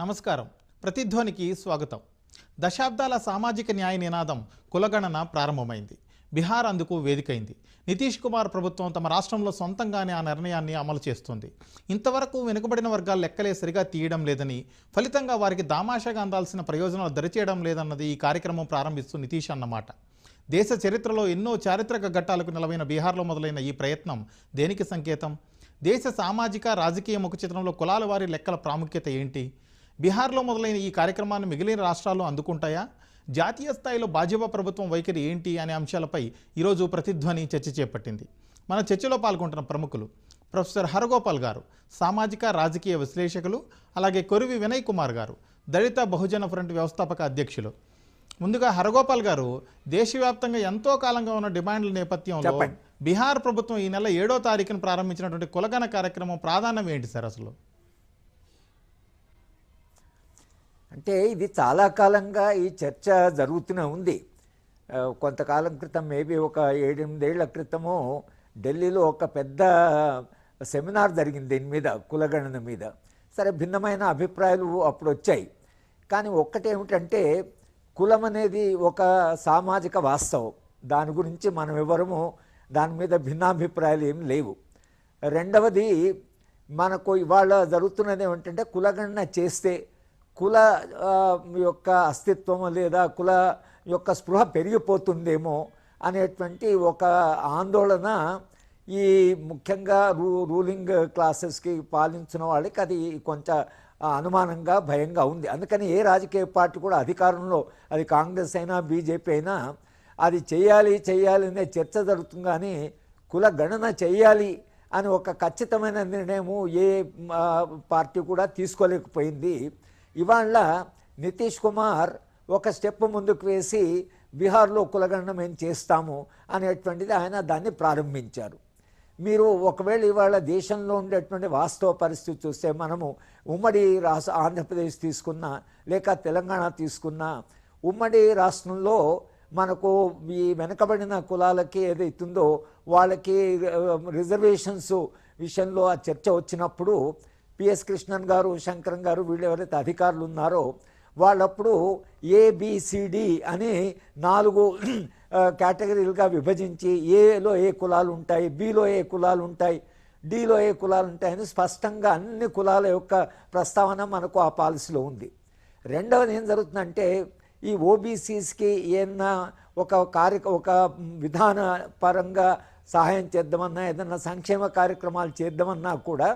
నమస్కారం. ప్రతిధ్వనికి స్వాగతం. దశాబ్దాల సామాజిక న్యాయ నినాదం కులగణన ప్రారంభమైంది. బీహార్ అందుకు వేదికైంది. నితీష్ కుమార్ ప్రభుత్వం తమ రాష్ట్రంలో సొంతంగానే ఆ నిర్ణయాన్ని అమలు చేస్తుంది. ఇంతవరకు వెనుకబడిన వర్గాల లెక్కలే సరిగా తీయడం లేదని ఫలితంగా వారికి దామాషాగా అందాల్సిన ప్రయోజనాలు దరిచేయడం లేదన్నది ఈ కార్యక్రమం ప్రారంభిస్తూ నితీష్ అన్నమాట. దేశ చరిత్రలో ఎన్నో చారిత్రక ఘట్టాలకు నిలవైన బీహార్లో మొదలైన ఈ ప్రయత్నం దేనికి సంకేతం? దేశ సామాజిక రాజకీయ ముఖ చిత్రంలో కులాల వారి లెక్కల ప్రాముఖ్యత ఏంటి? బీహార్లో మొదలైన ఈ కార్యక్రమాన్ని మిగిలిన రాష్ట్రాలు అందుకుంటాయా? జాతీయ స్థాయిలో భాజపా ప్రభుత్వం వైఖరి ఏంటి అనే అంశాలపై ఈరోజు ప్రతిధ్వని చర్చ చేపట్టింది. మన చర్చలో పాల్గొంటున్న ప్రముఖులు ప్రొఫెసర్ హరగోపాల్ గారు సామాజిక రాజకీయ విశ్లేషకులు అలాగే కొరివి వినయ్ కుమార్ గారు దళిత బహుజన ఫ్రంట్ వ్యవస్థాపక అధ్యక్షులు. ముందుగా హరగోపాల్ గారు దేశవ్యాప్తంగా ఎంతో కాలంగా ఉన్న డిమాండ్ల నేపథ్యంలో. బీహార్ ప్రభుత్వం ఈ నెల ఏడో తారీఖున ప్రారంభించినటువంటి కులగణ కార్యక్రమం ప్రాధాన్యం ఏంటి సార్ అసలు? అంటే ఇది చాలా కాలంగా ఈ చర్చ జరుగుతూనే ఉంది. కొంతకాలం క్రితం మేబీ ఒక ఏడెనిమిదేళ్ళ క్రితము ఢిల్లీలో ఒక పెద్ద సెమినార్ జరిగింది దీని మీద కులగణన మీద. సరే భిన్నమైన అభిప్రాయాలు అప్పుడు వచ్చాయి కానీ ఒక్కటేమిటంటే కులం అనేది ఒక సామాజిక వాస్తవం. దాని గురించి మనం ఎవరము దాని మీద భిన్నాభిప్రాయాలు ఏం లేవు. రెండవది మనకు ఇవాళ జరుగుతున్నది ఏమిటంటే కులగణన చేస్తే కుల యొక్క అస్తిత్వం లేదా కుల యొక్క స్పృహ పెరిగిపోతుందేమో అనేటువంటి ఒక ఆందోళన ఈ ముఖ్యంగా రూ రూలింగ్ క్లాసెస్కి పాలించిన వాళ్ళకి అది కొంచెం అనుమానంగా భయంగా ఉంది. అందుకని ఏ రాజకీయ పార్టీ కూడా అధికారంలో అది కాంగ్రెస్ అయినా బీజేపీ అయినా అది చేయాలి చేయాలి అనే చర్చ జరుగుతుంది కానీ కుల గణన చేయాలి అని ఒక ఖచ్చితమైన నిర్ణయము ఏ పార్టీ కూడా తీసుకోలేకపోయింది. ఇవాళ నితీష్ కుమార్ ఒక స్టెప్ ముందుకు వేసి బీహార్లో కులగణన మేము చేస్తాము అనేటువంటిది ఆయన దాన్ని ప్రారంభించారు. మీరు ఒకవేళ ఇవాళ దేశంలో ఉండేటువంటి వాస్తవ పరిస్థితి చూస్తే మనము ఉమ్మడి రాష్ట్ర ఆంధ్రప్రదేశ్ తీసుకున్నా లేక తెలంగాణ తీసుకున్నా ఉమ్మడి రాష్ట్రంలో మనకు ఈ వెనకబడిన కులాలకి ఏదైతుందో వాళ్ళకి రిజర్వేషన్స్ విషయంలో ఆ చర్చ వచ్చినప్పుడు పిఎస్ కృష్ణన్ గారు శంకరన్ గారు వీళ్ళు ఎవరైతే అధికారులు ఉన్నారో వాళ్ళప్పుడు ఏబిసిడి అని నాలుగు కేటగిరీలుగా విభజించి ఏలో ఏ కులాలు ఉంటాయి బిలో ఏ కులాలు ఉంటాయి డిలో ఏ కులాలు ఉంటాయని స్పష్టంగా అన్ని కులాల యొక్క ప్రస్తావన మనకు ఆ పాలసీలో ఉంది. రెండవది ఏం జరుగుతుందంటే ఈ ఓబీసీస్కి ఏమన్నా ఒక కార్య ఒక విధాన పరంగా సహాయం చేద్దామన్నా ఏదన్నా సంక్షేమ కార్యక్రమాలు చేద్దామన్నా కూడా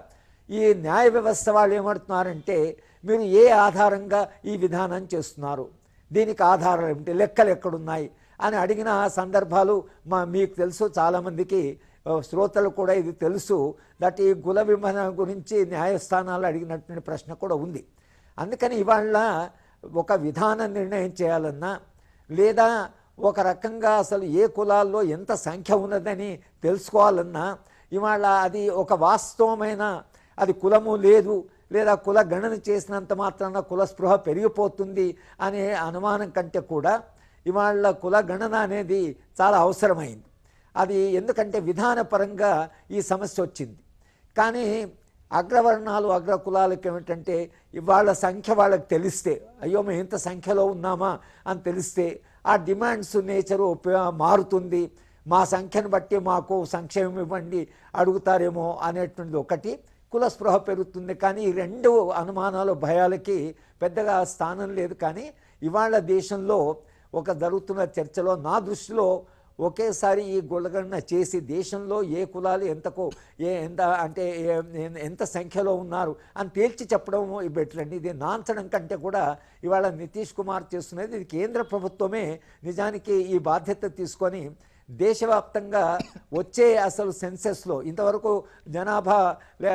ఈ న్యాయ వ్యవస్థ వాళ్ళు ఏమంటున్నారంటే మీరు ఏ ఆధారంగా ఈ విధానం చేస్తున్నారు? దీనికి ఆధారాలు ఏమిటి? లెక్కలు ఎక్కడున్నాయి? అని అడిగిన సందర్భాలు మా మీకు తెలుసు చాలామందికి శ్రోతలు కూడా ఇది తెలుసు దట్ ఈ కుల విభజన గురించి న్యాయస్థానాలు అడిగినటువంటి ప్రశ్న కూడా ఉంది. అందుకని ఇవాళ ఒక విధాన నిర్ణయం చేయాలన్నా లేదా ఒక రకంగా అసలు ఏ కులాల్లో ఎంత సంఖ్య ఉన్నదని తెలుసుకోవాలన్నా ఇవాళ అది ఒక వాస్తవమైన అది కులము లేదు లేదా కుల గణన చేసినంత మాత్రాన కుల స్పృహ పెరిగిపోతుంది అనే అనుమానం కంటే కూడా ఇవాళ కుల గణన అనేది చాలా అవసరమైంది. అది ఎందుకంటే విధానపరంగా ఈ సమస్య వచ్చింది. కానీ అగ్రవర్ణాలు అగ్ర కులాలకు ఏమిటంటే ఇవాళ సంఖ్య వాళ్ళకి తెలిస్తే అయ్యో మేము ఇంత సంఖ్యలో ఉన్నామా అని తెలిస్తే ఆ డిమాండ్స్ నేచరు మారుతుంది. మా సంఖ్యను బట్టి మాకు సంక్షేమం ఇవ్వండి అడుగుతారేమో అనేటువంటిది ఒకటి. కుల స్పృహ పెరుగుతుంది. కానీ ఈ రెండు అనుమానాలు భయాలకి పెద్దగా స్థానం లేదు. కానీ ఇవాళ దేశంలో ఒక జరుగుతున్న చర్చలో నా దృష్టిలో ఒకేసారి ఈ గులగణన చేసి దేశంలో ఏ కులాలు ఎంతకు ఏ ఎంత అంటే ఎంత సంఖ్యలో ఉన్నారు అని తేల్చి చెప్పడం పెట్టండి ఇది నాంచడం కంటే కూడా ఇవాళ నితీష్ కుమార్ చేస్తున్నది ఇది కేంద్ర ప్రభుత్వమే నిజానికి ఈ బాధ్యత తీసుకొని దేశవ్యాప్తంగా వచ్చే అసలు సెన్సెస్లో ఇంతవరకు జనాభా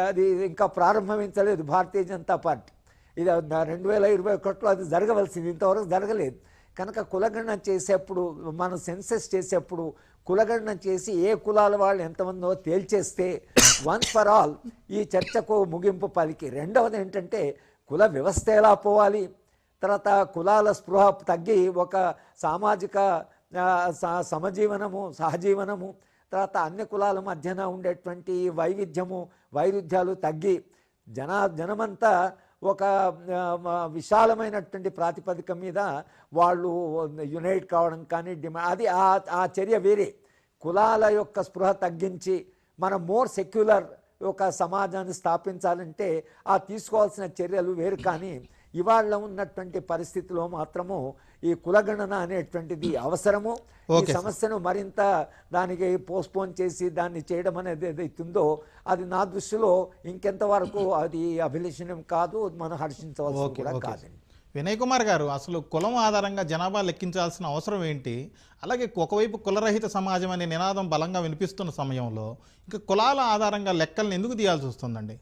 అది ఇంకా ప్రారంభించలేదు భారతీయ జనతా పార్టీ. ఇది రెండు వేల ఇరవై ఒకటిలో అది జరగవలసింది ఇంతవరకు జరగలేదు. కనుక కులగణన చేసేప్పుడు మనం సెన్సెస్ చేసేప్పుడు కులగణన చేసి ఏ కులాల వాళ్ళు ఎంతమందో తేల్చేస్తే వన్స్ ఫర్ ఆల్ ఈ చర్చకు ముగింపు పలికి. రెండవది ఏంటంటే కుల వ్యవస్థ ఎలా పోవాలి? తర్వాత కులాల స్పృహ తగ్గి ఒక సామాజిక సమజీవనము సహజీవనము తర్వాత అన్ని కులాల మధ్యన ఉండేటువంటి వైవిధ్యము వైరుధ్యాలు తగ్గి జన జనమంతా ఒక విశాలమైనటువంటి ప్రాతిపదిక మీద వాళ్ళు యునైట్ కావడం కానీ డిమాండ్ అది ఆ ఆ చర్య వేరే. కులాల యొక్క స్పృహ తగ్గించి మనం మోర్ సెక్యులర్ ఒక సమాజాన్ని స్థాపించాలంటే ఆ తీసుకోవాల్సిన చర్యలు వేరు. కానీ ఇవాళ ఉన్నటువంటి పరిస్థితిలో మాత్రము ఈ కులగణన అనేటువంటిది అవసరము. ఈ. సమస్యను మరింత దానికి పోస్ట్పోన్ చేసి దాన్ని చేయడం అనేది ఏదైతుందో అది నా దృష్టిలో ఇంకెంత వరకు అది అభిలషణీయం కాదు మనం హర్షించవలసి ఓకే కూడా కాదండి. వినయ్ కుమార్ గారు అసలు కులం ఆధారంగా జనాభా లెక్కించాల్సిన అవసరం ఏంటి? అలాగే ఒకవైపు కులరహిత సమాజం అనే నినాదం బలంగా వినిపిస్తున్న సమయంలో ఇంకా కులాల ఆధారంగా లెక్కల్ని ఎందుకు తీయాల్సి వస్తుందండి?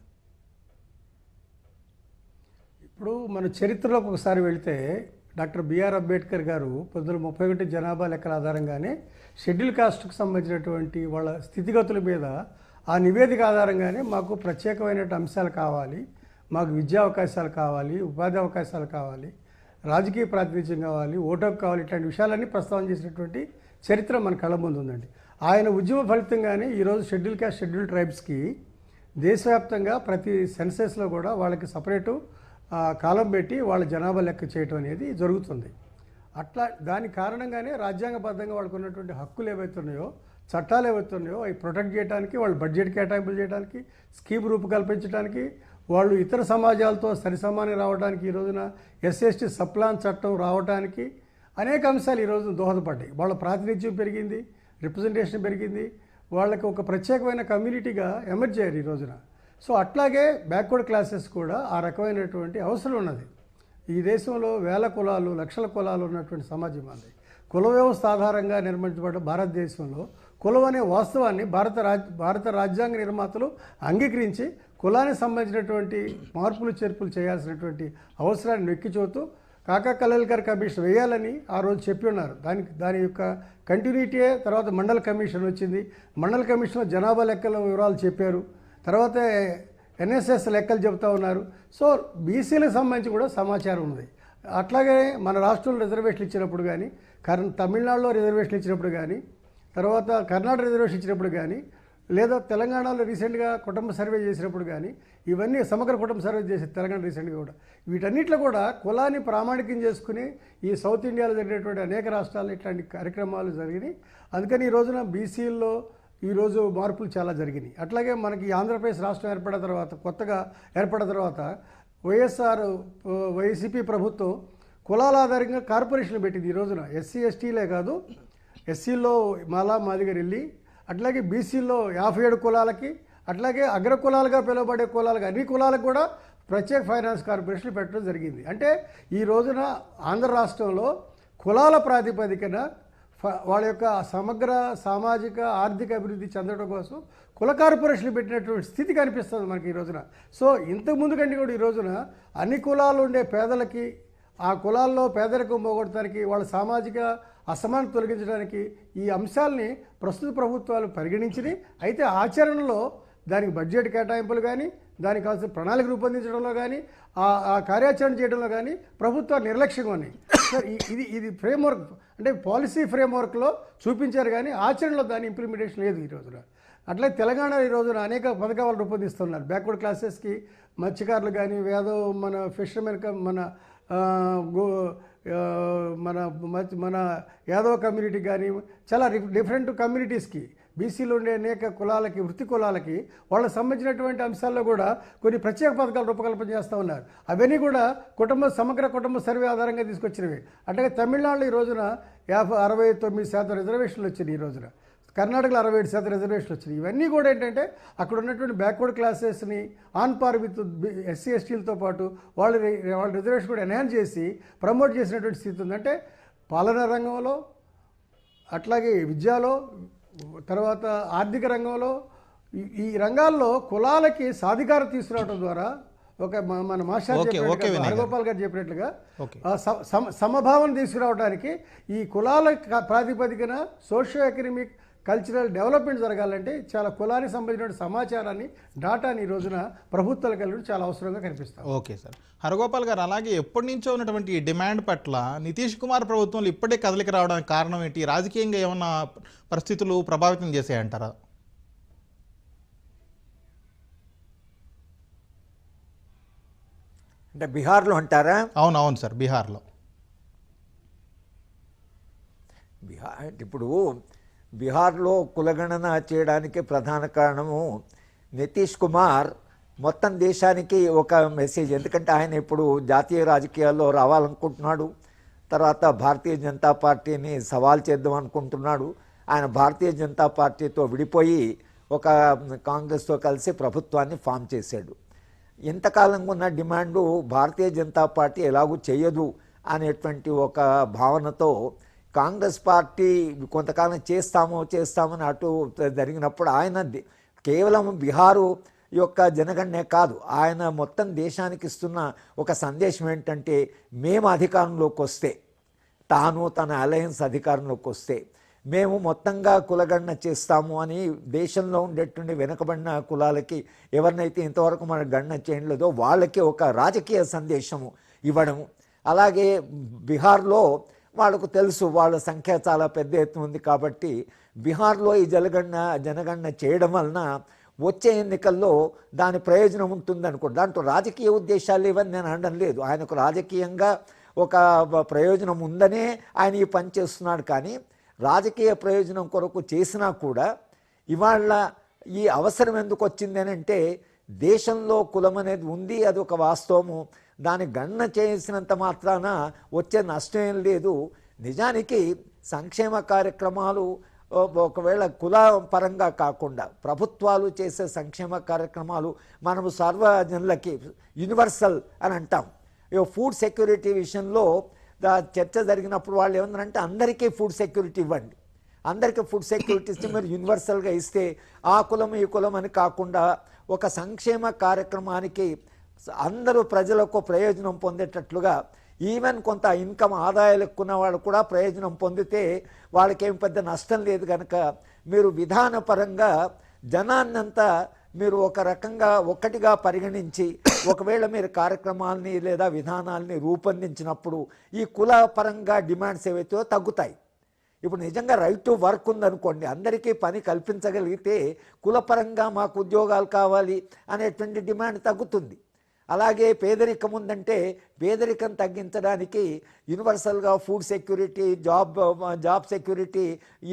ఇప్పుడు మన చరిత్రలోకి ఒకసారి వెళితే డాక్టర్ బిఆర్ అంబేద్కర్ గారు పంతొమ్మిది ముప్పై ఒకటి జనాభా లెక్కల ఆధారంగానే షెడ్యూల్ కాస్ట్కు సంబంధించినటువంటి వాళ్ళ స్థితిగతుల మీద ఆ నివేదిక ఆధారంగానే మాకు ప్రత్యేకమైన అంశాలు కావాలి. మాకు విద్యా అవకాశాలు కావాలి ఉపాధి అవకాశాలు కావాలి రాజకీయ ప్రాతినిధ్యం కావాలి ఓటకు కావాలి ఇట్లాంటి విషయాలన్నీ ప్రస్తావన చేసినటువంటి చరిత్ర మన కళ్ళ ముందు ఉందండి. ఆయన ఉద్యమ ఫలితంగానే ఈరోజు షెడ్యూల్ కాస్ట్ షెడ్యూల్ ట్రైబ్స్కి దేశవ్యాప్తంగా ప్రతి సెన్సెస్లో కూడా వాళ్ళకి సపరేటు కాలం పెట్టి వాళ్ళ జనాభా లెక్క చేయటం అనేది జరుగుతుంది. అట్లా దాని కారణంగానే రాజ్యాంగబద్ధంగా వాళ్ళకు ఉన్నటువంటి హక్కులు ఏవైతున్నాయో చట్టాలు ఏవైతున్నాయో అవి ప్రొటెక్ట్ చేయడానికి వాళ్ళు బడ్జెట్ కేటాయింపులు చేయడానికి స్కీమ్ రూపకల్పించడానికి వాళ్ళు ఇతర సమాజాలతో సరిసమానం రావడానికి ఈ రోజున ఎస్ఎస్టీ సప్లాన్ చట్టం రావడానికి అనేక అంశాలు ఈరోజు దోహదపడ్డాయి. వాళ్ళ ప్రాతినిధ్యం పెరిగింది రిప్రజెంటేషన్ పెరిగింది వాళ్ళకి ఒక ప్రత్యేకమైన కమ్యూనిటీగా ఎమర్జ్ అయ్యారు ఈ రోజున. సో అట్లాగే బ్యాక్వర్డ్ క్లాసెస్ కూడా ఆ రకమైనటువంటి అవసరం ఉన్నది. ఈ దేశంలో వేల కులాలు లక్షల కులాలు ఉన్నటువంటి సమాజం అది. కుల వ్యవస్థ ఆధారంగా నిర్మించబడ్డ భారతదేశంలో కులం అనే వాస్తవాన్ని భారత రాజ్ భారత రాజ్యాంగ నిర్మాతలు అంగీకరించి కులానికి సంబంధించినటువంటి మార్పులు చేర్పులు చేయాల్సినటువంటి అవసరాన్ని నొక్కి చూతూ కాకా కలల్కర్ కమిషన్ వేయాలని ఆ రోజు చెప్పి ఉన్నారు. దానికి దాని యొక్క కంటిన్యూటీయే తర్వాత మండల కమిషన్ వచ్చింది. మండల కమిషన్లో జనాభా లెక్కల వివరాలు చెప్పారు. తర్వాత ఎన్ఎస్ఎస్ లెక్కలు చెబుతూ ఉన్నారు. సో బీసీలకు సంబంధించి కూడా సమాచారం ఉంది. అట్లాగే మన రాష్ట్రంలో రిజర్వేషన్లు ఇచ్చినప్పుడు కానీ కర్ తమిళనాడులో రిజర్వేషన్లు ఇచ్చినప్పుడు కానీ తర్వాత కర్ణాటక రిజర్వేషన్ ఇచ్చినప్పుడు కానీ లేదా తెలంగాణలో రీసెంట్గా కుటుంబ సర్వే చేసినప్పుడు కానీ ఇవన్నీ సమగ్ర కుటుంబ సర్వే చేసి తెలంగాణ రీసెంట్గా కూడా. వీటన్నిటిలో కూడా కులాన్ని ప్రామాణికం చేసుకుని ఈ సౌత్ ఇండియాలో జరిగినటువంటి అనేక రాష్ట్రాల్లో ఇట్లాంటి కార్యక్రమాలు జరిగినాయి. అందుకని ఈ రోజున బీసీల్లో ఈరోజు మార్పులు చాలా జరిగినాయి. అట్లాగే మనకి ఆంధ్రప్రదేశ్ రాష్ట్రం ఏర్పడిన తర్వాత కొత్తగా ఏర్పడిన తర్వాత వైఎస్ఆర్ వైసీపీ ప్రభుత్వం కులాల ఆధారంగా కార్పొరేషన్లు పెట్టింది ఈ రోజున. ఎస్సీ ఎస్టీలే కాదు ఎస్సీలో మాలా మాదిగర్ వెళ్ళి అట్లాగే బీసీలో యాభై ఏడు కులాలకి అట్లాగే అగ్ర కులాలుగా పిలువబడే కులాలకు అన్ని కులాలకు కూడా ప్రత్యేక ఫైనాన్స్ కార్పొరేషన్ పెట్టడం జరిగింది. అంటే ఈ రోజున ఆంధ్ర రాష్ట్రంలో కులాల ప్రాతిపదికన వాళ్ళ యొక్క సమగ్ర సామాజిక ఆర్థిక అభివృద్ధి చెందడం కోసం కుల కార్పొరేషన్లు పెట్టినటువంటి స్థితి కనిపిస్తుంది మనకి ఈ రోజున. సో ఇంతకు ముందు కంటే కూడా ఈ రోజున అన్ని కులాలు ఉండే పేదలకి ఆ కులాల్లో పేదరికం పోగొట్టడానికి వాళ్ళ సామాజిక అసమానత తొలగించడానికి ఈ అంశాలని ప్రస్తుత ప్రభుత్వాలు పరిగణించినాయి. అయితే ఆచరణలో దానికి బడ్జెట్ కేటాయింపులు కానీ దానికి కావాల్సిన ప్రణాళిక రూపొందించడంలో కానీ ఆ ఆ కార్యాచరణ చేయడంలో కానీ ప్రభుత్వాలు నిర్లక్ష్యంగా ఉన్నాయి. సార్ ఇది ఇది ఫ్రేమ్వర్క్ అంటే పాలసీ ఫ్రేమ్వర్క్లో చూపించారు కానీ ఆచరణలో దాని ఇంప్లిమెంటేషన్ లేదు ఈ రోజున. అట్లే తెలంగాణ ఈ రోజున అనేక పథకాలు రూపొందిస్తున్నారు. బ్యాక్వర్డ్ క్లాసెస్కి మత్స్యకారులు కానీ వేదో మన ఫిషర్మెన్ మన గో మన మన యాదవ కమ్యూనిటీ కానీ చాలా డిఫరెంట్ కమ్యూనిటీస్కి బీసీలో ఉండే అనేక కులాలకి వృత్తి కులాలకి వాళ్ళకి సంబంధించినటువంటి అంశాల్లో కూడా కొన్ని ప్రత్యేక పథకాలు రూపకల్పన చేస్తూ ఉన్నారు. అవన్నీ కూడా కుటుంబ సమగ్ర కుటుంబ సర్వే ఆధారంగా తీసుకొచ్చినవి. అట్లాగే తమిళనాడులో ఈ రోజున యాభై అరవై తొమ్మిది శాతం రిజర్వేషన్లు వచ్చినాయి ఈ రోజున. కర్ణాటకలో అరవై ఏడు శాతం రిజర్వేషన్లు వచ్చినాయి. ఇవన్నీ కూడా ఏంటంటే అక్కడ ఉన్నటువంటి బ్యాక్వర్డ్ క్లాసెస్ని ఆన్ పార్ విత్ ఎస్సీ ఎస్టీలతో పాటు వాళ్ళ వాళ్ళ రిజర్వేషన్ కూడా ఎన్హాన్స్ చేసి ప్రమోట్ చేసినటువంటి స్థితి ఉందంటే పాలనా రంగంలో అట్లాగే విద్యలో తర్వాత ఆర్థిక రంగంలో ఈ- రంగాల్లో కులాలకి సాధికారత తీసుకురావడం ద్వారా ఒక మ- మన మాస్టర్. హరగోపాల్ గారు చెప్పినట్లుగా సమభావం తీసుకురావడానికి ఈ కులాల ప్రాతిపదికన సోషియో ఎకనామిక్ కల్చరల్ డెవలప్మెంట్ జరగాలంటే చాలా కులానికి సంబంధించిన సమాచారాన్ని డాటాని ఈ రోజున ప్రభుత్వాలు కలిగి చాలా అవసరంగా కనిపిస్తాం ఓకే సార్. హరగోపాల్ గారు అలాగే ఎప్పటి నుంచో ఉన్నటువంటి ఈ డిమాండ్ పట్ల నితీష్ కుమార్ ప్రభుత్వంలో ఇప్పుడే కదలిక రావడానికి కారణం ఏంటి? రాజకీయంగా ఏమన్నా పరిస్థితులు ప్రభావితం చేసాయంటారా అంటే బీహార్లో అంటారా? అవును అవును సార్ బీహార్లో. బీహార్ ఇప్పుడు బీహార్లో కులగణన చేయడానికి ప్రధాన కారణము నితీష్ కుమార్. మొత్తం దేశానికి ఒక మెసేజ్. ఎందుకంటే ఆయన ఇప్పుడు జాతీయ రాజకీయాల్లో రావాలనుకుంటున్నాడు. తర్వాత భారతీయ జనతా పార్టీని సవాల్ చేద్దాం అనుకుంటున్నాడు. ఆయన భారతీయ జనతా పార్టీతో విడిపోయి ఒక కాంగ్రెస్తో కలిసి ప్రభుత్వాన్ని ఫామ్ చేశాడు. ఇంతకాలంగా ఉన్న డిమాండు భారతీయ జనతా పార్టీ ఎలాగూ చేయదు అనేటువంటి ఒక భావనతో కాంగ్రెస్ పార్టీ కొంతకాలం చేస్తామో చేస్తామని అటు జరిగినప్పుడు ఆయన కేవలం బీహారు యొక్క జనగణనే కాదు ఆయన మొత్తం దేశానికి ఇస్తున్న ఒక సందేశం ఏంటంటే మేము అధికారంలోకి వస్తే తాను తన అలయన్స్ అధికారంలోకి వస్తే మేము మొత్తంగా కులగణన చేస్తాము అని దేశంలో ఉండేటువంటి వెనుకబడిన కులాలకి ఎవరినైతే ఇంతవరకు మన గణన చేయలేదో వాళ్ళకి ఒక రాజకీయ సందేశము ఇవ్వడము. అలాగే బీహార్లో వాళ్ళకు తెలుసు వాళ్ళ సంఖ్య చాలా పెద్ద ఎత్తున ఉంది కాబట్టి బీహార్లో ఈ జనగణన జనగణన చేయడం వలన వచ్చే ఎన్నికల్లో దాని ప్రయోజనం ఉంటుందనుకో దాంట్లో రాజకీయ ఉద్దేశాలు ఇవన్నీ నేను అనడం లేదు. ఆయనకు రాజకీయంగా ఒక ప్రయోజనం ఉందనే ఆయన ఈ పని చేస్తున్నాడు కానీ రాజకీయ ప్రయోజనం కొరకు చేసినా కూడా ఇవాళ ఈ అవసరం ఎందుకు వచ్చింది అంటే దేశంలో కులం అనేది ఉంది అది ఒక వాస్తవము. దాన్ని గణన చేసినంత మాత్రాన వచ్చే నష్టం ఏం లేదు. నిజానికి సంక్షేమ కార్యక్రమాలు ఒకవేళ కుల పరంగా కాకుండా ప్రభుత్వాలు చేసే సంక్షేమ కార్యక్రమాలు మనము సర్వజనులకి యూనివర్సల్ అని అంటాం. ఫుడ్ సెక్యూరిటీ విషయంలో చర్చ జరిగినప్పుడు వాళ్ళు ఏమన్నారంటే అందరికీ ఫుడ్ సెక్యూరిటీ ఇవ్వండి. అందరికీ ఫుడ్ సెక్యూరిటీ ఇస్తే మీరు యూనివర్సల్గా ఇస్తే ఆ కులం ఈ కులం అని కాకుండా ఒక సంక్షేమ కార్యక్రమానికి అందరూ ప్రజలకు ప్రయోజనం పొందేటట్లుగా ఈవెన్ కొంత ఇన్కమ్ ఆదాయాలు ఎక్కున్న వాళ్ళు కూడా ప్రయోజనం పొందితే వాళ్ళకేం పెద్ద నష్టం లేదు కనుక మీరు విధానపరంగా జనాన్నంతా మీరు ఒక రకంగా ఒక్కటిగా పరిగణించి ఒకవేళ మీరు కార్యక్రమాల్ని లేదా విధానాల్ని రూపొందించినప్పుడు ఈ కుల పరంగా డిమాండ్స్ ఏవైతే తగ్గుతాయి. ఇప్పుడు నిజంగా రైట్ టు వర్క్ ఉందనుకోండి అందరికీ పని కల్పించగలిగితే కులపరంగా మాకు ఉద్యోగాలు కావాలి అనేటువంటి డిమాండ్ తగ్గుతుంది. అలాగే పేదరికం ఉందంటే పేదరికం తగ్గించడానికి యూనివర్సల్గా food security job job security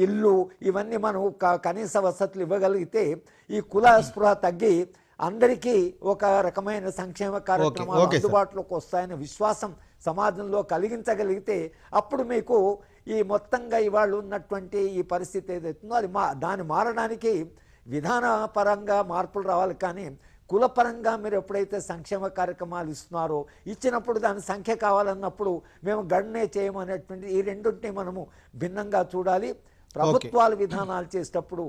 ఇల్లు ఇవన్నీ మనం కనీస వసతులు ఇవ్వగలిగితే ఈ కుల స్పృహ తగ్గి అందరికీ ఒక రకమైన సంక్షేమ కార్యక్రమాలు. అందుబాటులోకి వస్తాయనే విశ్వాసం సమాజంలో కలిగించగలిగితే అప్పుడు మీకు ఈ మొత్తంగా ఇవాళ ఉన్నటువంటి ఈ పరిస్థితి ఏదైతుందో అది మా దాన్ని మారడానికి విధానపరంగా మార్పులు రావాలి కానీ కులపరంగా మీరు ఎప్పుడైతే సంక్షేమ కార్యక్రమాలు ఇస్తున్నారో ఇచ్చినప్పుడు దాని సంఖ్య కావాలన్నప్పుడు మేము గణనే చేయమనేటువంటి ఈ రెండింటిని మనము భిన్నంగా చూడాలి. ప్రభుత్వాలు విధానాలు చేసేటప్పుడు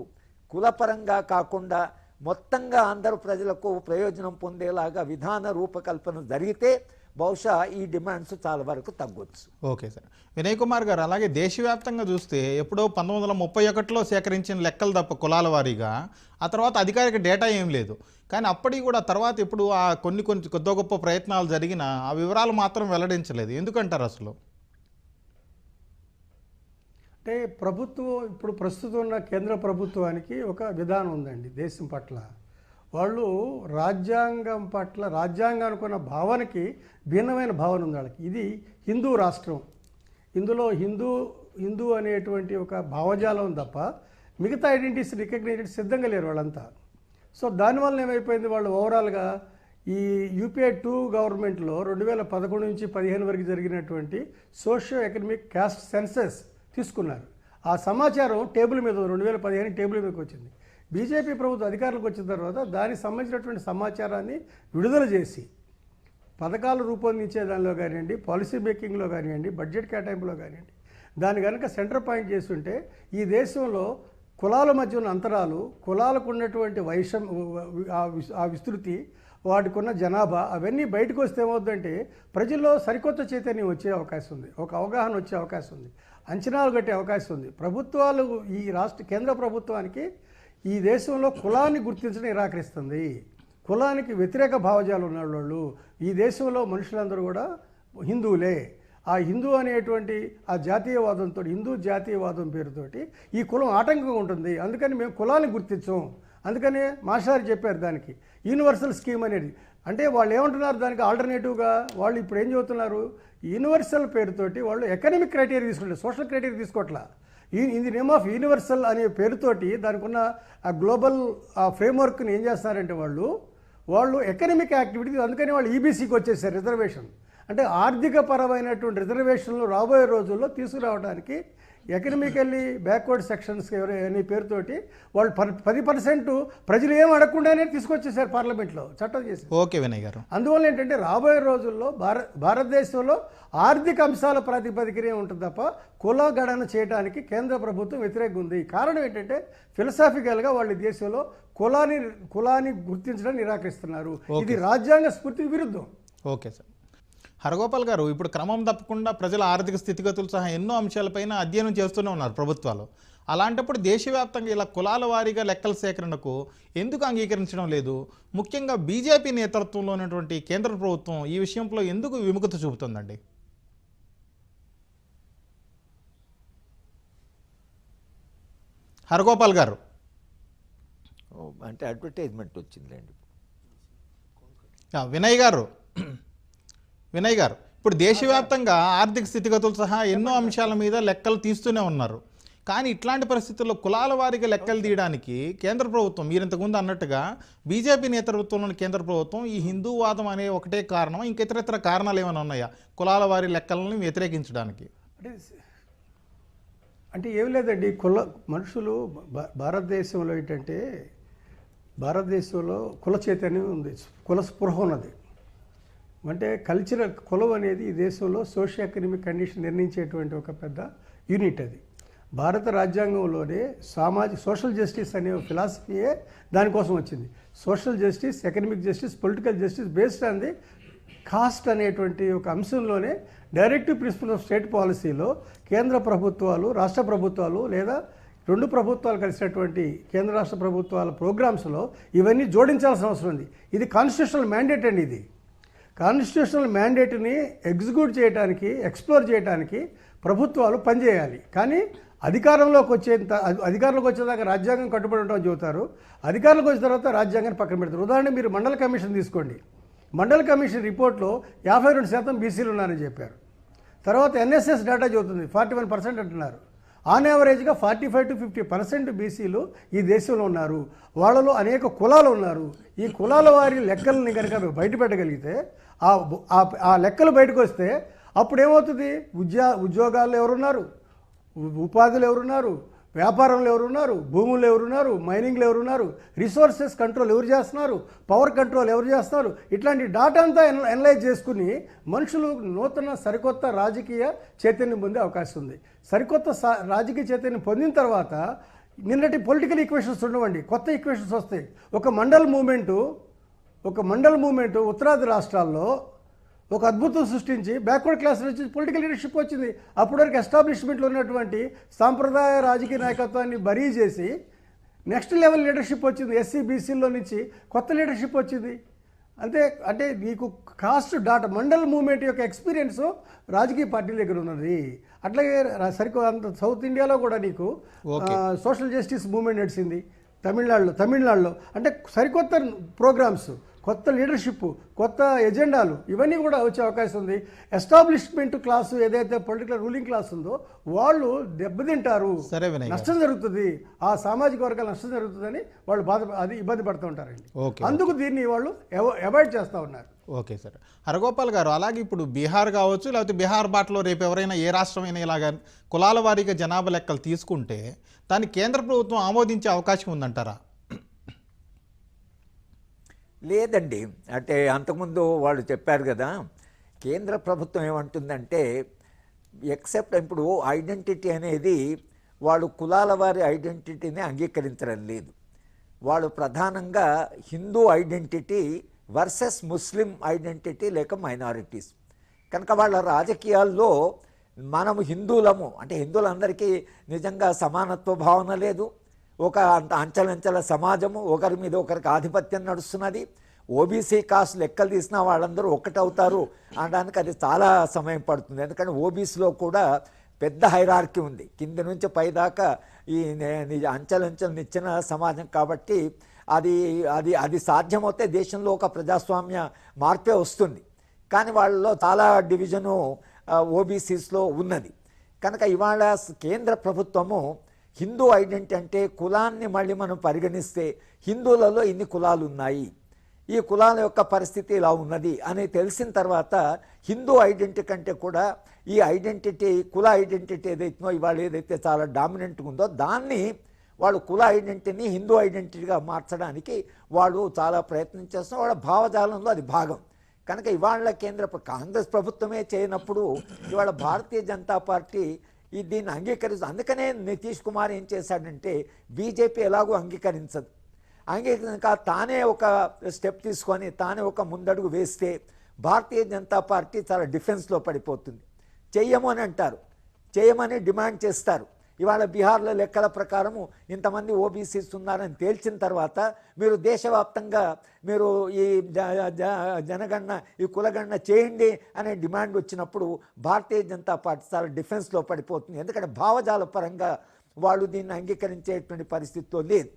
కులపరంగా కాకుండా మొత్తంగా అందరు ప్రజలకు ప్రయోజనం పొందేలాగా విధాన రూపకల్పన జరిగితే బహుశా ఈ డిమాండ్స్ చాలా వరకు తగ్గొచ్చు. Okay sir. వినయ్ కుమార్ గారు అలాగే దేశవ్యాప్తంగా చూస్తే ఎప్పుడో పంతొమ్మిది వందల ముప్పై ఒకటిలో సేకరించిన లెక్కలు తప్ప కులాల వారీగా ఆ తర్వాత అధికారిక డేటా ఏం లేదు. కానీ అప్పటికి కూడా తర్వాత ఇప్పుడు ఆ కొన్ని కొన్ని కొద్ది గొప్ప ప్రయత్నాలు జరిగిన ఆ వివరాలు మాత్రం వెల్లడించలేదు. ఎందుకంటారు అసలు? అంటే ప్రభుత్వం ఇప్పుడు ప్రస్తుతం ఉన్న కేంద్ర ప్రభుత్వానికి ఒక విధానం ఉందండి దేశం పట్ల. వాళ్ళు రాజ్యాంగం పట్ల రాజ్యాంగం అనుకున్న భావనకి భిన్నమైన భావన ఉంది వాళ్ళకి. ఇది హిందూ రాష్ట్రం. ఇందులో హిందూ హిందూ అనేటువంటి ఒక భావజాలం తప్ప మిగతా ఐడెంటిటీస్ రికగ్నైజ్ సిద్ధంగా లేరు వాళ్ళంతా. సో దానివల్ల ఏమైపోయింది? వాళ్ళు ఓవరాల్గా ఈ యూపీఐ టూ గవర్నమెంట్లో రెండు వేల పదకొండు నుంచి పదిహేను వరకు జరిగినటువంటి సోషియో ఎకనమిక్ క్యాస్ట్ సెన్సెస్ తీసుకున్నారు. ఆ సమాచారం టేబుల్ మీద రెండు వేల పదిహేను టేబుల్ మీదకి వచ్చింది. బీజేపీ ప్రభుత్వం అధికారులకు వచ్చిన తర్వాత దానికి సంబంధించినటువంటి సమాచారాన్ని విడుదల చేసి పథకాలు రూపొందించే దానిలో కానివ్వండి పాలసీ మేకింగ్లో కానివ్వండి బడ్జెట్ కేటాయింపులో కానివ్వండి దాని కనుక సెంటర్ పాయింట్ చేస్తుంటే ఈ దేశంలో కులాల మధ్య ఉన్న అంతరాలు కులాలకు ఉన్నటువంటి వైషం ఆ ఆ విస్తృతి వాటికి ఉన్న జనాభా అవన్నీ బయటకు వస్తే ఏమవుతుందంటే ప్రజల్లో సరికొత్త చైతన్యం వచ్చే అవకాశం ఉంది. ఒక అవగాహన వచ్చే అవకాశం ఉంది. అంచనాలు కట్టే అవకాశం ఉంది. ప్రభుత్వాలు ఈ రాష్ట్ర కేంద్ర ప్రభుత్వానికి ఈ దేశంలో కులాన్ని గుర్తించడం నిరాకరిస్తుంది. కులానికి వ్యతిరేక భావజాలు ఉన్న వాళ్ళు ఈ దేశంలో మనుషులందరూ కూడా హిందువులే. ఆ హిందూ అనేటువంటి ఆ జాతీయవాదంతో హిందూ జాతీయవాదం పేరుతోటి ఈ కులం ఆటంకంగా ఉంటుంది. అందుకని మేము కులాన్ని గుర్తించాం. అందుకని మాస్టారు చెప్పారు దానికి. యూనివర్సల్ స్కీమ్ అనేది. అంటే వాళ్ళు ఏమంటున్నారు దానికి ఆల్టర్నేటివ్గా? వాళ్ళు ఇప్పుడు ఏం చెబుతున్నారు యూనివర్సల్ పేరుతోటి వాళ్ళు ఎకనమిక్ క్రైటీరియా తీసుకుంటారు. Social criteria తీసుకోవట్లా. In the name of universal అనే పేరుతోటి దానికి ఉన్న ఆ గ్లోబల్ ఆ ఫ్రేమ్వర్క్ని ఏం చేస్తారంటే వాళ్ళు వాళ్ళు ఎకనమిక్ యాక్టివిటీ అందుకని వాళ్ళు ఈబీసీకి వచ్చేసారు రిజర్వేషన్ అంటే ఆర్థిక పరమైనటువంటి రిజర్వేషన్లు రాబోయే రోజుల్లో తీసుకురావడానికి ఎకనమికల్లీ బ్యాక్వర్డ్ సెక్షన్స్ అనే పేరుతోటి వాళ్ళు పది పర్సెంట్ ప్రజలు ఏం అడగకుండానే తీసుకొచ్చేసారు పార్లమెంట్లో చట్టం చేసి. ఓకే వినయ్ గారు. అందువల్ల ఏంటంటే రాబోయే రోజుల్లో భారత భారతదేశంలో ఆర్థిక అంశాల ప్రాతిపదికనే ఉంటుంది తప్ప కుల గణన చేయడానికి కేంద్ర ప్రభుత్వం వ్యతిరేకంగా ఉంది. కారణం ఏంటంటే ఫిలసాఫికల్గా వాళ్ళ దేశంలో కులాన్ని కులాన్ని గుర్తించడం నిరాకరిస్తున్నారు. ఇది రాజ్యాంగ స్ఫూర్తికి విరుద్ధం. Okay sir. హరగోపాల్ గారు ఇప్పుడు క్రమం తప్పకుండా ప్రజల ఆర్థిక స్థితిగతులు సహా ఎన్నో అంశాలపైన అధ్యయనం చేస్తూనే ఉన్నారు ప్రభుత్వాలు. అలాంటప్పుడు దేశవ్యాప్తంగా ఇలా కులాల వారీగా లెక్కల సేకరణకు ఎందుకు అంగీకరించడం లేదు? ముఖ్యంగా బీజేపీ నేతృత్వంలో ఉన్నటువంటి కేంద్ర ప్రభుత్వం ఈ విషయంలో ఎందుకు విముఖత చూపుతుందండి? హరగోపాల్ గారు. అంటే అడ్వర్టైజ్మెంట్ వచ్చిందండి వినయ్ గారు. వినయ్ గారు. ఇప్పుడు దేశవ్యాప్తంగా ఆర్థిక స్థితిగతులు సహా ఎన్నో అంశాల మీద లెక్కలు తీస్తూనే ఉన్నారు. కానీ ఇట్లాంటి పరిస్థితుల్లో కులాల వారీగా లెక్కలు తీయడానికి కేంద్ర ప్రభుత్వం మీరు ఇంతకుముందు అన్నట్టుగా బీజేపీ నేతృత్వంలోని కేంద్ర ప్రభుత్వం ఈ హిందూవాదం అనే ఒకటే కారణం ఇంకా ఇతర ఇతర కారణాలు ఏమైనా ఉన్నాయా? కులాల వారి లెక్కలను వ్యతిరేకించడానికి. అంటే అంటే ఏం లేదండి కుల మనుషులు భారతదేశంలో ఏంటంటే భారతదేశంలో కుల చైతన్యం ఉంది కుల స్పృహ ఉన్నది. అంటే కల్చరల్ కులం అనేది ఈ దేశంలో సోషియో ఎకనమిక్ కండిషన్ నిర్ణయించేటువంటి ఒక పెద్ద యూనిట్ అది. భారత రాజ్యాంగంలోనే సామాజిక సోషల్ జస్టిస్ అనే ఫిలాసఫీయే దానికోసం వచ్చింది. Social justice economic justice political justice based on the caste అనేటువంటి ఒక అంశంలోనే డైరెక్టివ్ ప్రిన్సిపల్ ఆఫ్ స్టేట్ పాలసీలో కేంద్ర ప్రభుత్వాలు రాష్ట్ర ప్రభుత్వాలు లేదా రెండు ప్రభుత్వాలు కలిసినటువంటి కేంద్ర రాష్ట్ర ప్రభుత్వాల ప్రోగ్రామ్స్లో ఇవన్నీ జోడించాల్సిన అవసరం ఉంది. ఇది కాన్స్టిట్యూషనల్ మ్యాండేట్ అండి ఇది. కాన్స్టిట్యూషనల్ మ్యాండేట్ని ఎగ్జిక్యూట్ చేయడానికి ఎక్స్ప్లోర్ చేయడానికి ప్రభుత్వాలు పనిచేయాలి. కానీ అధికారంలోకి వచ్చేంత అధికారంలోకి వచ్చేదాకా రాజ్యాంగం కట్టుబడి ఉండటం చెబుతారు. అధికారంలోకి వచ్చిన తర్వాత రాజ్యాంగాన్ని పక్కన పెడతారు. ఉదాహరణ మీరు మండల కమిషన్ తీసుకోండి. మండల కమిషన్ రిపోర్ట్లో యాభై రెండు శాతం బీసీలు ఉన్నారని చెప్పారు. తర్వాత ఎన్ఎస్ఎస్ డేటా చెబుతుంది. ఫార్టీ వన్ పర్సెంట్ అంటున్నారు. ఆన్ యావరేజ్గా forty five to fifty percent బీసీలు ఈ దేశంలో ఉన్నారు. వాళ్ళలో అనేక కులాలు ఉన్నారు. ఈ కులాల వారి లెక్కల్ని కనుక బయటపెట్టగలిగితే ఆ లెక్కలు బయటకు వస్తే అప్పుడు ఏమవుతుంది ఉద్యా ఉద్యోగాల్లో ఎవరున్నారు? ఉపాధులు ఎవరున్నారు? వ్యాపారంలో ఎవరున్నారు? భూములు ఎవరున్నారు? మైనింగ్లు ఎవరున్నారు? రిసోర్సెస్ కంట్రోల్ ఎవరు చేస్తున్నారు? పవర్ కంట్రోల్ ఎవరు చేస్తున్నారు? ఇట్లాంటి డాటా అంతా ఎనలైజ్ చేసుకుని మనుషులు నూతన సరికొత్త రాజకీయ చైతన్యం పొందే అవకాశం ఉంది. సరికొత్త సా- రాజకీయ చైతన్యం పొందిన తర్వాత నిన్నటి పొలిటికల్ ఈక్వేషన్స్ ఉండవండి కొత్త ఈక్వేషన్స్ వస్తాయి. ఒక మండల్ మూమెంటు ఒక మండల్ మూమెంట్ ఉత్తరాది రాష్ట్రాల్లో ఒక అద్భుతం సృష్టించి బ్యాక్వర్డ్ క్లాస్ నుంచి పొలిటికల్ లీడర్షిప్ వచ్చింది. అప్పటి వరకు ఎస్టాబ్లిష్మెంట్లో ఉన్నటువంటి సాంప్రదాయ రాజకీయ నాయకత్వాన్ని బరీ చేసి నెక్స్ట్ లెవెల్ లీడర్షిప్ వచ్చింది. ఎస్సీ బీసీల్లో నుంచి కొత్త లీడర్షిప్ వచ్చింది. అంటే అంటే నీకు కాస్ట్ డాటా మండల్ మూవ్మెంట్ యొక్క ఎక్స్పీరియన్స్ రాజకీయ పార్టీల దగ్గర ఉన్నది. అట్లాగే రా- సరికొ అంత సౌత్ ఇండియాలో కూడా నీకు సోషల్ జస్టిస్ మూవ్మెంట్ నడిచింది. తమిళనాడులో తమిళనాడులో అంటే సరికొత్త ప్రోగ్రామ్స్ కొత్త లీడర్షిప్ కొత్త ఎజెండాలు ఇవన్నీ కూడా వచ్చే అవకాశం ఉంది. ఎస్టాబ్లిష్మెంట్ క్లాసు ఏదైతే పొలిటికల్ రూలింగ్ క్లాస్ ఉందో వాళ్ళు దెబ్బతింటారు. సరే. నష్టం జరుగుతుంది. ఆ సామాజిక వర్గాలు నష్టం జరుగుతుందని వాళ్ళు బాధ అది ఇబ్బంది పడుతూ ఉంటారండి. ఓకే. అందుకు దీన్ని వాళ్ళు అవాయిడ్ చేస్తూ ఉన్నారు. Okay sir. హరగోపాల్ గారు అలాగే ఇప్పుడు బీహార్ కావచ్చు లేకపోతే బీహార్ బాటలో రేపు ఎవరైనా ఏ రాష్ట్రమైనా ఇలాగ కులాల వారీగా జనాభా లెక్కలు తీసుకుంటే దాన్ని కేంద్ర ప్రభుత్వం ఆమోదించే అవకాశం ఉందంటారా? లేదండి. అంటే అంతకుముందు వాళ్ళు చెప్పారు కదా కేంద్ర ప్రభుత్వం ఏమంటుందంటే ఎక్సెప్ట్ ఇప్పుడు ఐడెంటిటీ అనేది వాళ్ళు కులాల వారి ఐడెంటిటీని అంగీకరించడం లేదు. వాళ్ళు ప్రధానంగా Hindu identity versus Muslim identity లేక మైనారిటీస్. కనుక వాళ్ళ రాజకీయాల్లో మనము హిందువులము. అంటే హిందువులందరికీ నిజంగా సమానత్వ భావన లేదు. ఒక అంత అంచెలంచెల సమాజము ఒకరి మీద ఒకరికి ఆధిపత్యం నడుస్తున్నది. ఓబీసీ కాస్ట్ లెక్కలు తీసిన వాళ్ళందరూ ఒక్కటవుతారు అనడానికి అది చాలా సమయం పడుతుంది. ఎందుకంటే ఓబీసీలో కూడా పెద్ద హైరార్కీ ఉంది. కింద నుంచి పైదాకా ఈ నే- అంచెలంచెలు నిచ్చిన సమాజం కాబట్టి అది అది అది సాధ్యమవుతే దేశంలో ఒక ప్రజాస్వామ్య మార్పే వస్తుంది. కానీ వాళ్ళలో చాలా డివిజను ఓబీసీస్లో ఉన్నది. కనుక ఇవాళ కేంద్ర ప్రభుత్వము హిందూ ఐడెంటిటీ అంటే కులాన్ని మళ్ళీ మనం పరిగణిస్తే హిందువులలో ఇన్ని కులాలు ఉన్నాయి ఈ కులాల యొక్క పరిస్థితి ఇలా ఉన్నది. అని తెలిసిన తర్వాత హిందూ ఐడెంటిటీ కంటే కూడా ఈ ఐడెంటిటీ కుల ఐడెంటిటీ ఏదైతుందో ఇవాళ ఏదైతే చాలా డామినెంట్గా ఉందో దాన్ని వాళ్ళు కుల ఐడెంటిటీని హిందూ ఐడెంటిటీగా మార్చడానికి వాళ్ళు చాలా ప్రయత్నం చేస్తున్నారు. వాళ్ళ భావజాలంలో అది భాగం. కనుక ఇవాళ కేంద్ర కాంగ్రెస్ ప్రభుత్వమే చేయనప్పుడు ఇవాళ భారతీయ జనతా పార్టీ ఈ దీన్ని అంగీకరిస్తుంది అందుకనే నితీష్ కుమార్ ఏం చేశాడంటే బీజేపీ ఎలాగో అంగీకరించదు. అంగీకరించక తానే ఒక స్టెప్ తీసుకొని తానే ఒక ముందడుగు వేస్తే భారతీయ జనతా పార్టీ చాలా డిఫెన్స్లో పడిపోతుంది. చెయ్యము అని అంటారు. చేయమని డిమాండ్ చేస్తారు. ఇవాళ బీహార్లో లెక్కల ప్రకారము ఇంతమంది ఓబీసీస్ ఉన్నారని తేల్చిన తర్వాత మీరు దేశవ్యాప్తంగా మీరు ఈ జ- జ- జనగణన ఈ కులగణన చేయండి అనే డిమాండ్ వచ్చినప్పుడు భారతీయ జనతా పార్టీ చాలా డిఫెన్స్లో పడిపోతుంది. ఎందుకంటే భావజాల పరంగా వాళ్ళు దీన్ని అంగీకరించేటువంటి పరిస్థితితో లేదు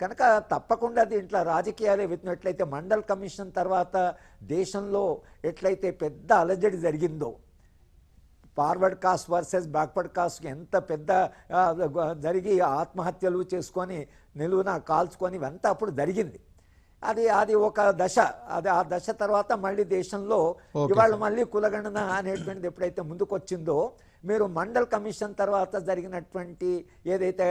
కనుక తప్పకుండా దీంట్లో రాజకీయాలే ఎత్తినట్లయితే మండల్ కమిషన్ తర్వాత దేశంలో ఎట్లయితే పెద్ద అలజడి జరిగిందో forward caste versus backward caste ఎంత పెద్ద జరిగి ఆత్మహత్యలు చేసుకొని నిలువున కాల్చుకొని ఇవంతా అప్పుడు జరిగింది. అది అది ఒక దశ. అది ఆ దశ తర్వాత మళ్ళీ దేశంలో ఇవాళ మళ్ళీ కులగణన అనేటువంటిది ఎప్పుడైతే ముందుకు వచ్చిందో మీరు మండల్ కమిషన్ తర్వాత జరిగినటువంటి ఏదైతే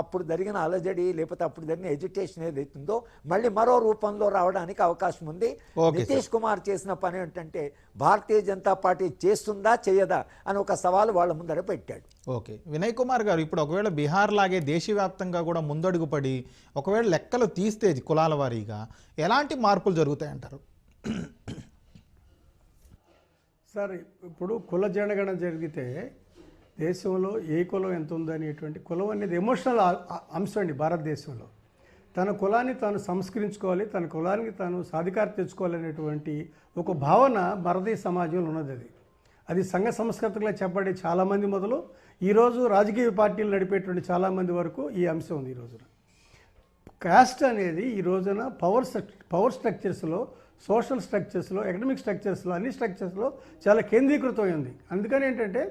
అప్పుడు జరిగిన అలజడి లేకపోతే అప్పుడు జరిగిన ఎడ్యుకేషన్ ఏదైతుందో మళ్ళీ మరో రూపంలో రావడానికి అవకాశం ఉంది. నితీష్ కుమార్ చేసిన పని ఏంటంటే భారతీయ జనతా పార్టీ చేస్తుందా చేయదా అని ఒక సవాలు వాళ్ళ ముందర పెట్టాడు. ఓకే. వినయ్ కుమార్ గారు ఇప్పుడు ఒకవేళ బీహార్ లాగే దేశవ్యాప్తంగా కూడా ముందడుగు పడి ఒకవేళ లెక్కలు తీస్తే కులాల వారీగా ఎలాంటి మార్పులు జరుగుతాయంటారు? సార్ ఇప్పుడు కుల జనగణన జరిగితే దేశంలో ఏ కులం ఎంత ఉందనేటువంటి కులం అనేది ఎమోషనల్ అంశం అండి భారతదేశంలో. తన కులాన్ని తాను సంస్కరించుకోవాలి తన కులానికి తాను సాధికారత తెచ్చుకోవాలనేటువంటి ఒక భావన భారతీయ సమాజంలో ఉన్నది అది. అది సంఘ సంస్కృతిగా చెప్పబడే చాలామంది మొదలు ఈరోజు రాజకీయ పార్టీలు నడిపేటువంటి చాలామంది వరకు ఈ అంశం ఉంది ఈ రోజున. కాస్ట్ అనేది ఈ రోజున పవర్ పవర్ స్ట్రక్చర్స్లో సోషల్ స్ట్రక్చర్స్లో ఎకనమిక్ స్ట్రక్చర్స్లో అన్ని స్ట్రక్చర్స్లో చాలా కేంద్రీకృతమై ఉంది. అందుకని ఏంటంటే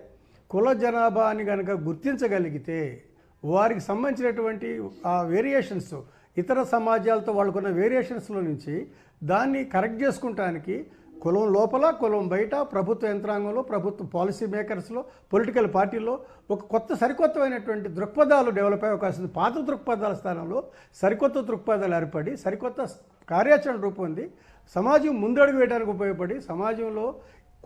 కుల జనాభాని కనుక గుర్తించగలిగితే వారికి సంబంధించినటువంటి ఆ వేరియేషన్స్ ఇతర సమాజాలతో వాళ్ళకున్న వేరియేషన్స్లో నుంచి దాన్ని కరెక్ట్ చేసుకుంటానికి కులం లోపల కులం బయట ప్రభుత్వ యంత్రాంగంలో ప్రభుత్వ పాలసీ మేకర్స్లో పొలిటికల్ పార్టీల్లో ఒక కొత్త సరికొత్తమైనటువంటి దృక్పథాలు డెవలప్ అయ్యే అవకాశం ఉంది. పాత దృక్పథాల స్థానంలో సరికొత్త దృక్పథాలు ఏర్పడి సరికొత్త కార్యాచరణ రూపొంది సమాజం ముందడుగు వేయడానికి ఉపయోగపడి సమాజంలో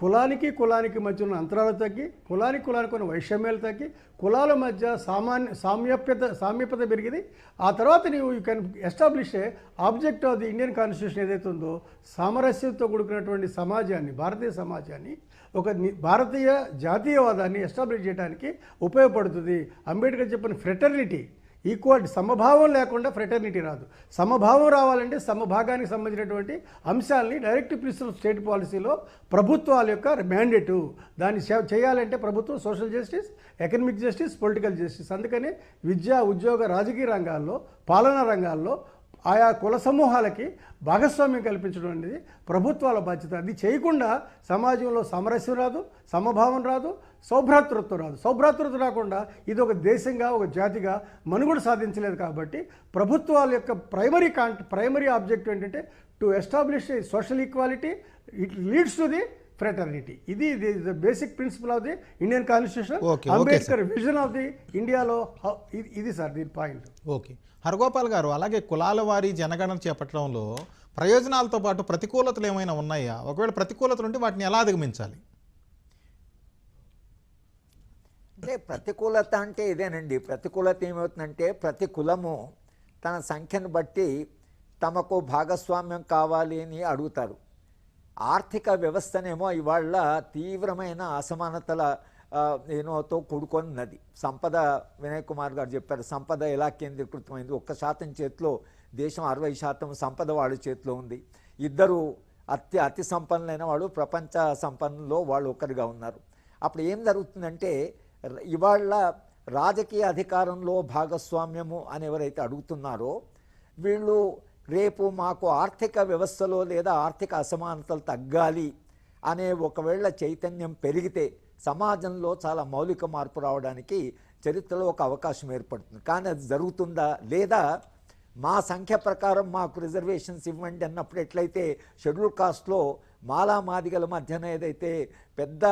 కులానికి కులానికి మధ్య ఉన్న అంతరాలు తగ్గి కులానికి కులానికి ఉన్న వైషమ్యాలు తగ్గి కులాల మధ్య సామాన్య సామ్యప్యత సామ్యపత పెరిగింది. ఆ తర్వాత నీవు you can establish a object of the Indian constitution ఏదైతే ఉందో సామరస్యంతో కూడుకున్నటువంటి సమాజాన్ని భారతీయ సమాజాన్ని ఒక భారతీయ జాతీయవాదాన్ని ఎస్టాబ్లిష్ చేయడానికి ఉపయోగపడుతుంది. అంబేద్కర్ చెప్పిన ఫ్రెటర్నిటీ ఈక్వాలిటీ సమభావం లేకుండా ఫ్రెటర్నిటీ రాదు. సమభావం రావాలంటే సమభాగానికి సంబంధించినటువంటి అంశాలని డైరెక్ట్ ప్రిన్సిపల్ స్టేట్ పాలసీలో ప్రభుత్వాల యొక్క మ్యాండేటు దాన్ని చేయాలంటే ప్రభుత్వం social justice economic justice political justice అందుకని విద్యా ఉద్యోగ రాజకీయ రంగాల్లో పాలనా రంగాల్లో ఆయా కుల సమూహాలకి భాగస్వామ్యం కల్పించడం అనేది ప్రభుత్వాల బాధ్యత. అది చేయకుండా సమాజంలో సామరస్యం రాదు సమభావం రాదు సౌభ్రాతృత్వం రాదు. సౌభ్రాతృత్వం రాకుండా ఇది ఒక దేశంగా ఒక జాతిగా మనుగడ సాధించలేదు కాబట్టి ప్రభుత్వాల యొక్క ప్రైమరీ కాంట్ ప్రైమరీ ఆబ్జెక్టివ్ ఏంటంటే to establish social equality it leads to the fraternity. ఇది the basic principle of the Indian constitution. Ambedkar vision of the ఇండియాలో ఇది సార్ దీని పాయింట్. ఓకే. హరగోపాల్ గారు అలాగే కులాల వారి జనగణన చేపట్టడంలో ప్రయోజనాలతో పాటు ప్రతికూలతలు ఏమైనా ఉన్నాయా? ఒకవేళ ప్రతికూలతలు ఉంటే వాటిని ఎలా అధిగమించాలి? అంటే ప్రతికూలత అంటే ఇదేనండి. ప్రతికూలత ఏమవుతుందంటే ప్రతి కులము తన సంఖ్యను బట్టి తమకు భాగస్వామ్యం కావాలి అని అడుగుతారు. ఆర్థిక వ్యవస్థనేమో ఇవాళ తీవ్రమైన అసమానతల ఏనోతో కూడుకొని ఉన్నది. సంపద వినయ్ కుమార్ గారు చెప్పారు సంపద ఎలా కేంద్రీకృతమైంది? ఒక్క శాతం చేతిలో దేశం అరవై శాతం సంపద వాళ్ళ చేతిలో ఉంది. ఇద్దరు అతి అతి సంపన్నులైన వాళ్ళు ప్రపంచ సంపన్నులో వాళ్ళు ఒకరిగా ఉన్నారు. అప్పుడు ఏం జరుగుతుందంటే ఇవాళ రాజకీయ అధికారంలో భాగస్వామ్యము అని ఎవరైతే అడుగుతున్నారో వీళ్ళు రేపు మాకు ఆర్థిక వ్యవస్థలో లేదా ఆర్థిక అసమానతలు తగ్గాలి అనే ఒకవేళ చైతన్యం పెరిగితే సమాజంలో చాలా మౌలిక మార్పు రావడానికి చరిత్రలో ఒక అవకాశం ఏర్పడుతుంది. కానీ అది జరుగుతుందా లేదా? మా సంఖ్య ప్రకారం మాకు రిజర్వేషన్స్ ఇవ్వండి అన్నప్పుడు ఎట్లయితే షెడ్యూల్ కాస్ట్లో మాలా మాదిగల మధ్యన ఏదైతే పెద్ద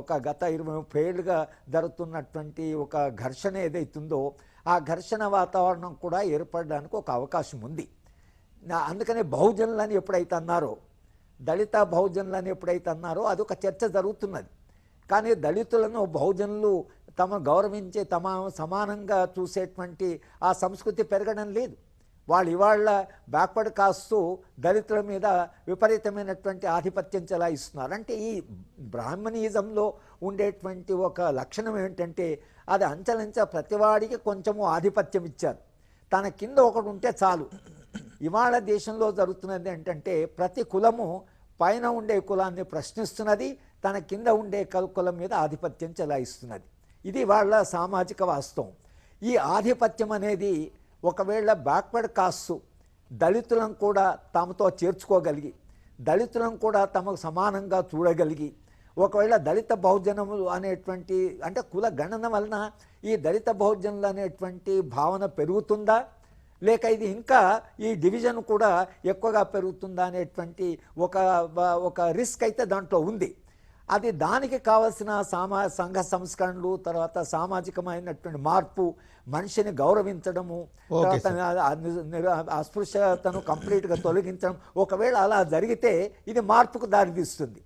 ఒక గత ఇరవై ముప్పై ఏళ్ళుగా జరుగుతున్నటువంటి ఒక ఘర్షణ ఏదైతుందో ఆ ఘర్షణ వాతావరణం కూడా ఏర్పడడానికి ఒక అవకాశం ఉంది. అందుకనే అందుకనే బహుజనులని ఎప్పుడైతే అన్నారో దళిత బహుజనులని ఎప్పుడైతే అన్నారో అదొక చర్చ జరుగుతున్నది. కానీ దళితులను బహుజనులు తమ గౌరవించే తమ సమానంగా చూసేటువంటి ఆ సంస్కృతి పెరగడం లేదు. వాళ్ళు ఇవాళ బ్యాక్వర్డ్ కాస్తూ దళితుల మీద విపరీతమైనటువంటి ఆధిపత్యం చెలాయిస్తున్నారు. అంటే ఈ బ్రాహ్మణిజంలో ఉండేటువంటి ఒక లక్షణం ఏంటంటే అది అంచలంచ ప్రతివాడికి కొంచెము ఆధిపత్యం ఇచ్చారు. తన కింద ఒకడు ఉంటే చాలు. ఇవాళ దేశంలో జరుగుతున్నది ఏంటంటే ప్రతి కులము పైన ఉండే కులాన్ని ప్రశ్నిస్తున్నది తన కింద ఉండే కలుకులం మీద ఆధిపత్యం చెలాయిస్తున్నది. ఇది వాళ్ళ సామాజిక వాస్తవం. ఈ ఆధిపత్యం అనేది ఒకవేళ బ్యాక్వర్డ్ కాస్ట్ దళితులను కూడా తమతో చేర్చుకోగలిగి దళితులను కూడా తమకు సమానంగా చూడగలిగి ఒకవేళ దళిత బహుజనములు అనేటువంటి అంటే కుల గణన వలన ఈ దళిత బహుజనులు అనేటువంటి భావన పెరుగుతుందా? లేక ఇది ఇంకా ఈ డివిజన్ కూడా ఎక్కువగా పెరుగుతుందా అనేటువంటి ఒక ఒక రిస్క్ అయితే దాంట్లో ఉంది. అది దానికి కావలసిన సామా సంఘ సంస్కరణలు తర్వాత సామాజికమైనటువంటి మార్పు మనిషిని గౌరవించడము తర్వాత అస్పృశ్యతను కంప్లీట్గా తొలగించడం. ఒకవేళ అలా జరిగితే ఇది మార్పుకు దారితీస్తుంది.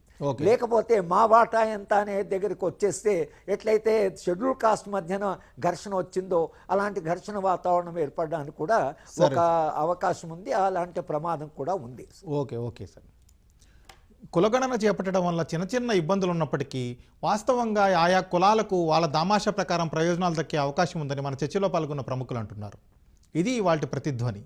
లేకపోతే మా వాటా ఎంత అనే దగ్గరికి వచ్చేస్తే ఎట్లయితే షెడ్యూల్ కాస్ట్ మధ్యన ఘర్షణ వచ్చిందో అలాంటి ఘర్షణ వాతావరణం ఏర్పడడానికి కూడా ఒక అవకాశం ఉంది. అలాంటి ప్రమాదం కూడా ఉంది. Okay okay sir. కులగణన చేపట్టడం వల్ల చిన్న చిన్న ఇబ్బందులు ఉన్నప్పటికీ వాస్తవంగా ఆయా కులాలకు వాళ్ళ దామాషా ప్రకారం ప్రయోజనాలు దక్కే అవకాశం ఉందని మన చర్చలో పాల్గొన్న ప్రముఖులు అంటున్నారు. ఇది వాటి ప్రతిధ్వని.